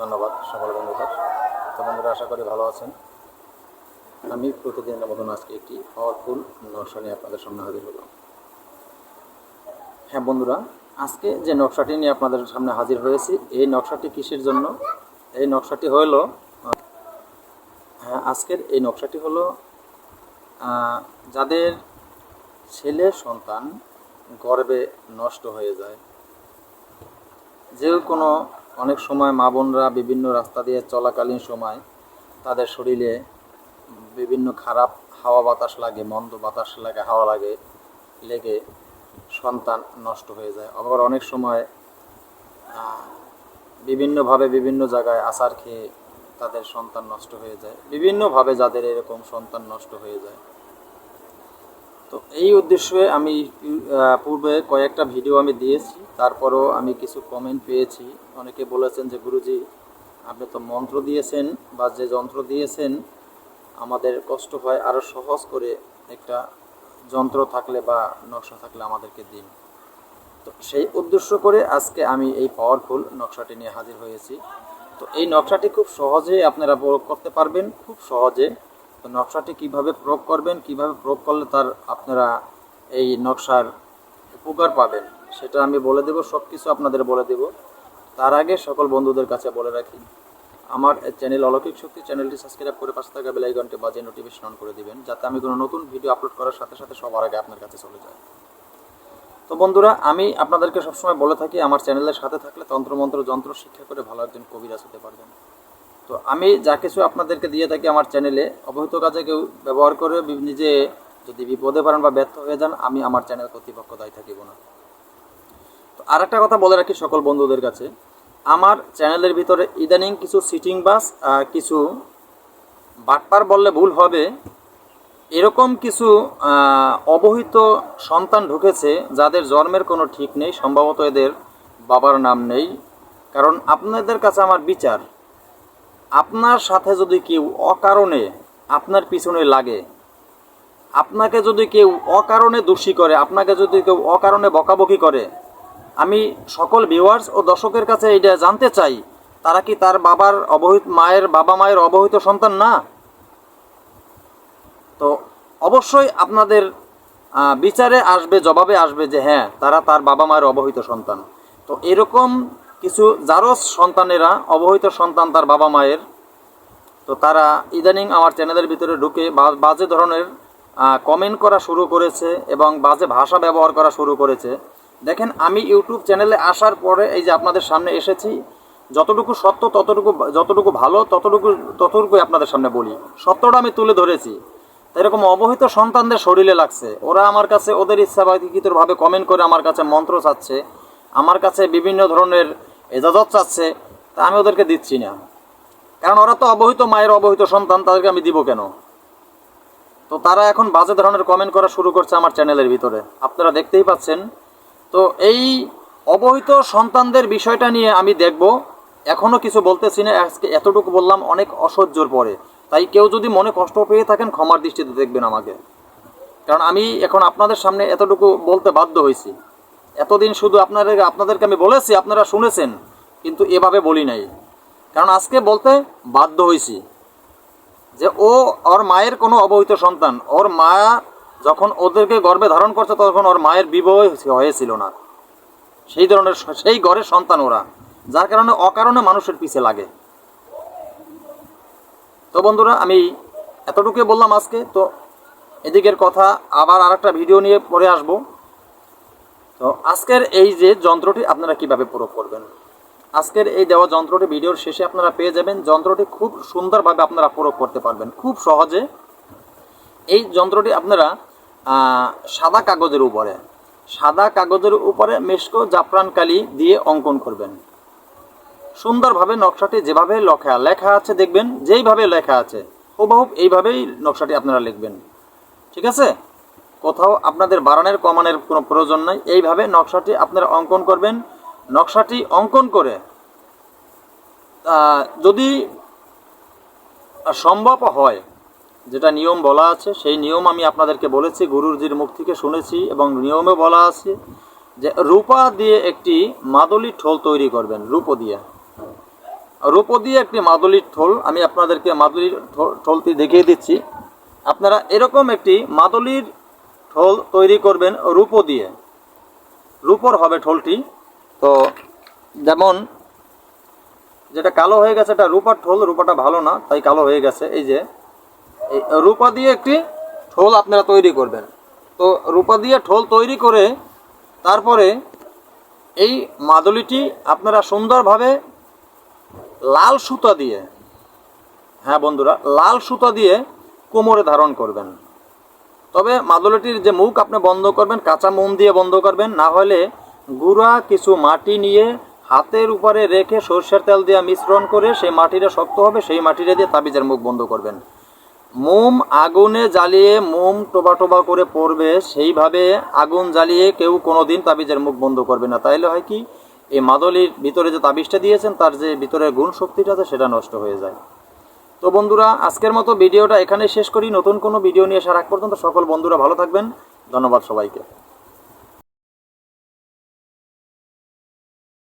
ধন্যবাদ, সকল বন্ধুদের। তো বন্ধুরা, আশা করি ভালো আছেন। আমি প্রতিদিনের মতন আজকে একটি পাওয়ারফুল নকশা নিয়ে আপনাদের সামনে হাজির হলাম। হ্যাঁ বন্ধুরা, আজকে যে নকশাটি নিয়ে আপনাদের সামনে হাজির হয়েছি, এই নকশাটি কিসের জন্য? এই নকশাটি হলো হ্যাঁ আজকের এই নকশাটি হলো যাদের ছেলে সন্তান গর্বে নষ্ট হয়ে যায়, যে কোনো অনেক সময় মা বোনরা বিভিন্ন রাস্তা দিয়ে চলাকালীন সময় তাদের শরীরে বিভিন্ন খারাপ হাওয়া বাতাস লাগে, মন্দ বাতাস লাগে, হাওয়া লাগে, লেগে সন্তান নষ্ট হয়ে যায়। আবার অনেক সময় বিভিন্নভাবে বিভিন্ন জায়গায় আসার খেয়ে তাদের সন্তান নষ্ট হয়ে যায়। বিভিন্নভাবে যাদের এরকম সন্তান নষ্ট হয়ে যায়। তো এই উদ্দেশ্যে আমি পূর্বে কয়েকটা ভিডিও আমি দিয়েছি, তারপরও আমি কিছু কমেন্ট পেয়েছি। অনেকে বলেছেন যে, গুরুজি, আপনি তো মন্ত্র দিয়েছেন বা যে যন্ত্র দিয়েছেন, আমাদের কষ্ট হয় আরও সহজ করে একটা যন্ত্র থাকলে বা নকশা থাকলে আমাদেরকে দিন। তো সেই উদ্দেশ্য করে আজকে আমি এই পাওয়ারফুল নকশাটি নিয়ে হাজির হয়েছি। তো এই নকশাটি খুব সহজেই আপনারা করতে পারবেন, খুব সহজে তো নকশাটি কীভাবে প্রয়োগ করবেন, কীভাবে প্রয়োগ করলে তার আপনারা এই নকশার উপকার পাবেন, সেটা আমি বলে দেব সব কিছু আপনাদের বলে দেব। তার আগে সকল বন্ধুদের কাছে বলে রাখি, আমার চ্যানেল অলৌকিক শক্তি চ্যানেলটি সাবস্ক্রাইব করে পাশে থাকা বেলাইকনটি বাজে নোটিফিকেশন অন করে দিবেন, যাতে আমি কোনো নতুন ভিডিও আপলোড করার সাথে সাথে সবার আগে আপনার কাছে চলে যায়। তো বন্ধুরা, আমি আপনাদেরকে সবসময় বলে থাকি, আমার চ্যানেলের সাথে থাকলে তন্ত্রমন্ত্র, যন্ত্র, শিক্ষা করে ভালো একজন কবিরাজ হতে পারবেন। তো আমি যা কিছু আপনাদেরকে দিয়ে থাকি আমার চ্যানেলে অবহিত কাজে কেউ ব্যবহার করে নিজে যদি বিপদে পারেন বা ব্যর্থ হয়ে যান, আমি আমার চ্যানেল কর্তৃপক্ষ দায়ী থাকিব না। তো আর একটা কথা বলে রাখি সকল বন্ধুদের কাছে, আমার চ্যানেলের ভিতরে ইদানিং কিছু সিটিং বাস কিছু বাটপার বললে ভুল হবে, এরকম কিছু অবহিত সন্তান ঢুকেছে যাদের জন্মের কোনো ঠিক নেই, সম্ভবত এদের বাবার নাম নেই। কারণ আপনাদের কাছে আমার বিচার। আপনার সাথে যদি কেউ অকারণে আপনার পিছনে লাগে, আপনাকে যদি কেউ অকারণে দোষী করে, আপনাকে যদি কেউ অকারণে বকাবকি করে, আমি সকল ভিউয়ার্স ও দর্শকের কাছে এটা জানতে চাই, তারা কি তার বাবার অবহিত মায়ের, বাবা মায়ের অবহিত সন্তান না? তো অবশ্যই আপনাদের বিচারে আসবে, জবাবে আসবে যে হ্যাঁ তারা তার বাবা মায়ের অবহিত সন্তান। তো এরকম কিছু যারও সন্তানেরা, অবহিত সন্তান তার বাবা মায়ের। তো তারা ইদানিং আমার চ্যানেলের ভিতরে ঢুকে বাজে ধরনের কমেন্ট করা শুরু করেছে এবং বাজে ভাষা ব্যবহার করা শুরু করেছে। দেখেন, আমি ইউটিউব চ্যানেলে আসার পরে এই যে আপনাদের সামনে এসেছি, যতটুকু সত্য ততটুকু যতটুকু ভালো ততটুকু, ততটুকুই আপনাদের সামনে বলি। সত্যটা আমি তুলে ধরেছি। এরকম অবহিত সন্তানদের শরীরে লাগছে। ওরা আমার কাছে ওদের ইচ্ছা ইচ্ছাবাদিতভাবে কমেন্ট করে আমার কাছে মন্ত্র চাচ্ছে। আমার কাছে বিভিন্ন ধরনের এজাজত চাচ্ছে, তা আমি ওদেরকে দিচ্ছি না। কারণ ওরা তো অবহিত মায়ের অবহিত সন্তান, তাদেরকে আমি দিব কেন? তো তারা এখন বাজে ধরনের কমেন্ট করা শুরু করছে আমার চ্যানেলের ভিতরে। আপনারা দেখতেই পাচ্ছেন। তো এই অবহিত সন্তানদের বিষয়টা নিয়ে আমি দেখব। এখনও কিছু বলতেছি না, আজকে এতটুকু বললাম, অনেক অসহ্যর পরে। তাই কেউ যদি মনে কষ্ট পেয়ে থাকেন, ক্ষমার দৃষ্টিতে দেখবেন আমাকে। কারণ আমি এখন আপনাদের সামনে এতটুকু বলতে বাধ্য হয়েছি। এতদিন শুধু আপনাদের, আপনাদেরকে আমি বলেছি, আপনারা শুনেছেন, কিন্তু এভাবে বলি নাই। কারণ আজকে বলতে বাধ্য হয়েছি যে ও ওর মায়ের কোনো অবহিত সন্তান, ওর মা যখন ওদেরকে গর্বে ধারণ করছে, তখন ওর মায়ের বিবাহ হয়েছিল না। সেই ধরনের, সেই ঘরের সন্তান ওরা, যার কারণে অকারণে মানুষের পিছে লাগে। তো বন্ধুরা, আমি এতটুকু বললাম আজকে। তো এদিকের কথা আবার আরেকটা ভিডিও নিয়ে পরে আসব। তো আজকের এই যে যন্ত্রটি আপনারা কীভাবে প্রয়োগ করবেন? আজকের এই দেওয়া যন্ত্রটি ভিডিওর শেষে আপনারা পেয়ে যাবেন। যন্ত্রটি খুব সুন্দরভাবে আপনারা প্রয়োগ করতে পারবেন। খুব সহজে এই যন্ত্রটি আপনারা সাদা কাগজের উপরে, সাদা কাগজের উপরে মেশকো জাফরান কালি দিয়ে অঙ্কন করবেন। সুন্দরভাবে নকশাটি যেভাবে লেখা লেখা আছে দেখবেন, যেইভাবে লেখা আছে হুবহুব এইভাবেই নকশাটি আপনারা লিখবেন। ঠিক আছে? কোথাও আপনাদের বাড়ানের কমানোর কোনো প্রয়োজন নাই। এইভাবে নকশাটি আপনারা অঙ্কন করবেন। নকশাটি অঙ্কন করে যদি সম্ভব হয়, যেটা নিয়ম বলা আছে, সেই নিয়ম আমি আপনাদেরকে বলেছি গুরুজির মুখ থেকে শুনেছি এবং নিয়মে বলা আছে যে রূপা দিয়ে একটি মাদুলি ঠোল তৈরি করবেন, রূপো দিয়ে। রূপ দিয়ে একটি মাদুলির ঠোল, আমি আপনাদেরকে মাদুলির ঠোলটি দেখিয়ে দিচ্ছি। আপনারা এরকম একটি মাদুলির ঠোল তৈরি করবেন রূপো দিয়ে। রূপোর হবে ঠোলটি তো যেমন যেটা কালো হয়ে গেছে, এটা রূপার ঠোল রূপাটা ভালো না, তাই কালো হয়ে গেছে। এই যে রূপা দিয়ে একটি ঠোল আপনারা তৈরি করবেন। তো রূপা দিয়ে ঠোল তৈরি করে তারপরে এই মাদুলিটি আপনারা সুন্দরভাবে লাল সুতা দিয়ে হ্যাঁ বন্ধুরা, লাল সুতা দিয়ে কোমরে ধারণ করবেন। তবে মাদুলিটির যে মুখ আপনি বন্ধ করবেন, কাঁচা মোম দিয়ে বন্ধ করবেন, না হলে গুঁড়া কিছু মাটি নিয়ে হাতের উপরে রেখে সর্ষের তেল দিয়ে মিশ্রণ করে সেই মাটিটা শক্ত হবে, সেই মাটিটা দিয়ে তাবিজের মুখ বন্ধ করবেন। মোম আগুনে জ্বালিয়ে মোম টোবা টোবা করে পড়বে, সেইভাবে আগুন জ্বালিয়ে কেউ কোনো দিন তাবিজের মুখ বন্ধ করবে না। তাইলে হয় কি, এই মাদলির ভিতরে যে তাবিজটা দিয়েছেন, তার যে ভিতরে গুণ শক্তিটা আছে, সেটা নষ্ট হয়ে যায়। তো বন্ধুরা, আজকের মতো ভিডিওটা এখানে শেষ করি। নতুন কোনো ভিডিও নিয়ে আগ পর্যন্ত সকল বন্ধুরা ভালো থাকবেন। ধন্যবাদ সবাইকে।